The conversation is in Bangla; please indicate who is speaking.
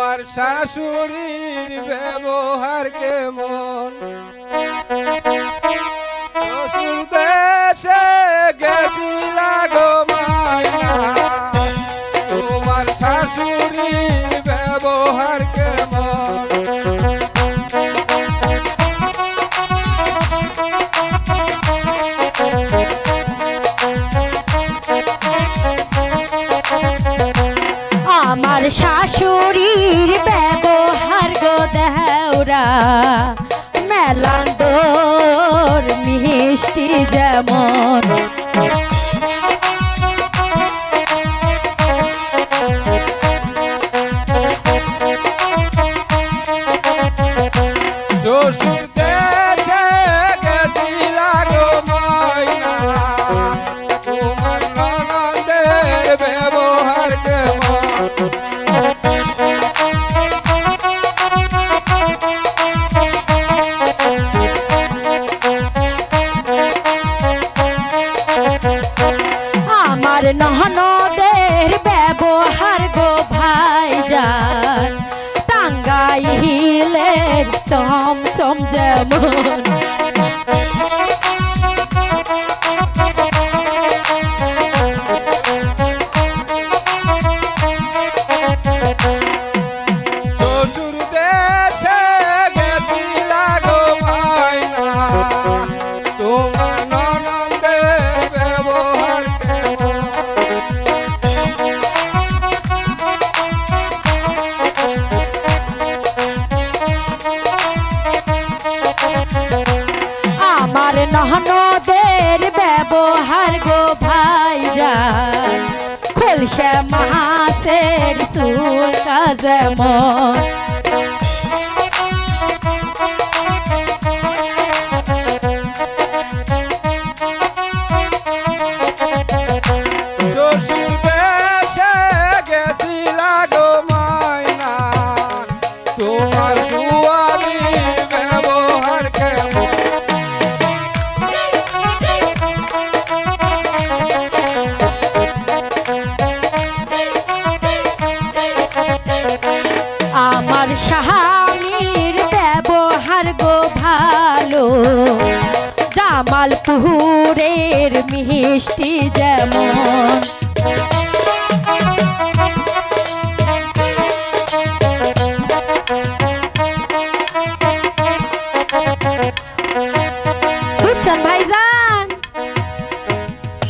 Speaker 1: তোমার শাশুড়ির ব্যবহার কেমন?
Speaker 2: আমার শাশুড়ির ব্যবহার গো দেওরা। মেলান্দর মিষ্টি যেমন। আমার নহনদের ব্যবহার গো ভাইজান। টাঙ্গাইলের চমচম যেমন
Speaker 1: সহনদের ব্যবহার গো ভাই যান খুলসে মাসের সুর
Speaker 2: কাজে মন তোমার গোপাল পুহুরের মিষ্টি যেমন Thank you.